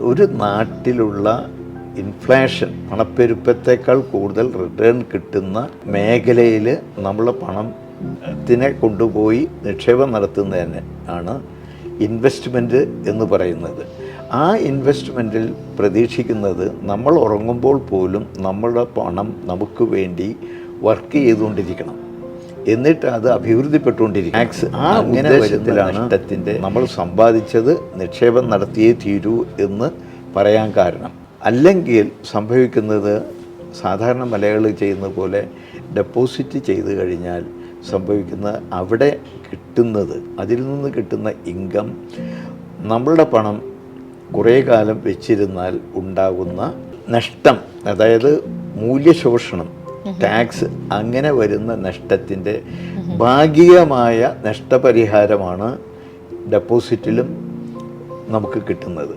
ഒരു നാട്ടിലുള്ള ഇൻഫ്ലേഷൻ പണപ്പെരുപ്പത്തേക്കാൾ കൂടുതൽ റിട്ടേൺ കിട്ടുന്ന മേഖലയിൽ നമ്മൾ പണത്തിനെ കൊണ്ടുപോയി നിക്ഷേപം നടത്തുന്നതിന് ആണ് ഇൻവെസ്റ്റ്മെന്റ് എന്ന് പറയുന്നത്. ആ ഇൻവെസ്റ്റ്മെന്റിൽ പ്രതീക്ഷിക്കുന്നത് നമ്മൾ ഉറങ്ങുമ്പോൾ പോലും നമ്മളുടെ പണം നമുക്ക് വേണ്ടി വർക്ക് ചെയ്തുകൊണ്ടിരിക്കണം. എന്നിട്ട് അത് അഭിവൃദ്ധിപ്പെട്ടുകൊണ്ടിരിക്കും ആ ഉദ്ദേശത്തിലാണ് നഷ്ടത്തിന്റെ നമ്മൾ സമ്പാദിച്ചത് നിക്ഷേപം നടത്തിയേ തീരൂ എന്ന് പറയാൻ കാരണം. അല്ലെങ്കിൽ സംഭവിക്കുന്നത് സാധാരണ മലയാളി ചെയ്യുന്ന പോലെ ഡെപ്പോസിറ്റ് ചെയ്ത് കഴിഞ്ഞാൽ സംഭവിക്കുന്ന അവിടെ കിട്ടുന്നത് അതിൽ നിന്ന് കിട്ടുന്ന ഇൻകം നമ്മളുടെ പണം കുറേ കാലം വെച്ചിരുന്നാൽ ഉണ്ടാകുന്ന നഷ്ടം അതായത് മൂല്യശോഷണം ടാക്സ് അങ്ങനെ വരുന്ന നഷ്ടത്തിന്റെ ഭാഗികമായ നഷ്ടപരിഹാരമാണ് ഡെപ്പോസിറ്റിലും നമുക്ക് കിട്ടുന്നത്.